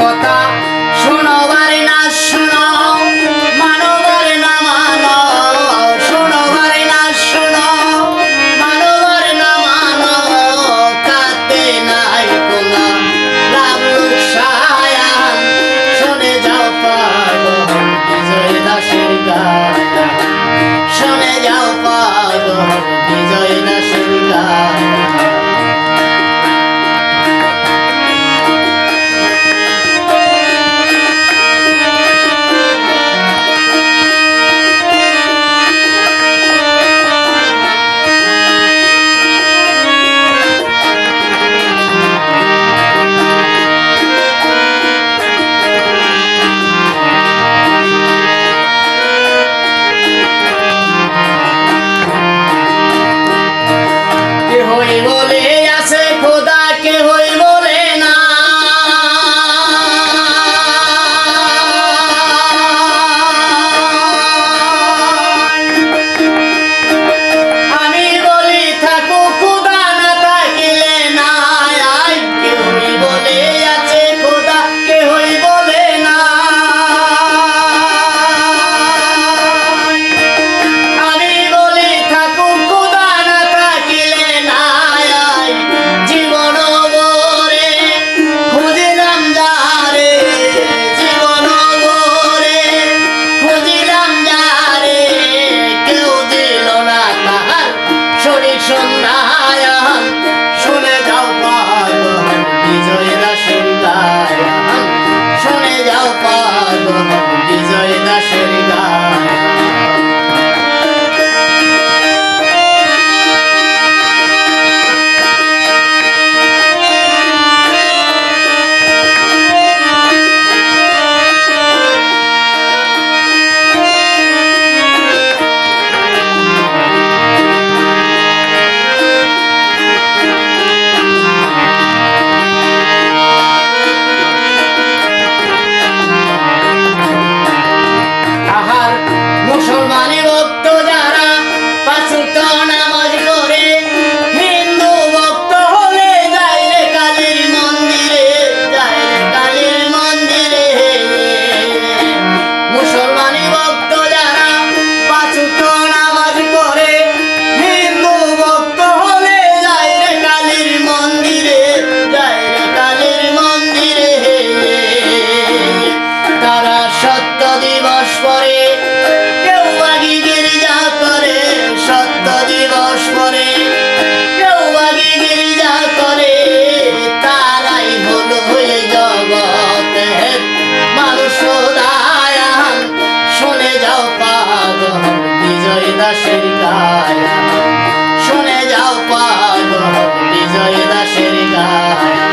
কথা শোনবার না শোনো, মানবার না মানো শোনবার না শোনো, মানবার না মানো কাতে নাই কোনা লাগল সায়া শুনে যাও পাগল, বিজয় দাসের গান। শুনে সন্ধ্যায় শুনে যাও বিজয়ের গান শুনে যাও পাগল বিজয় দাসের গান।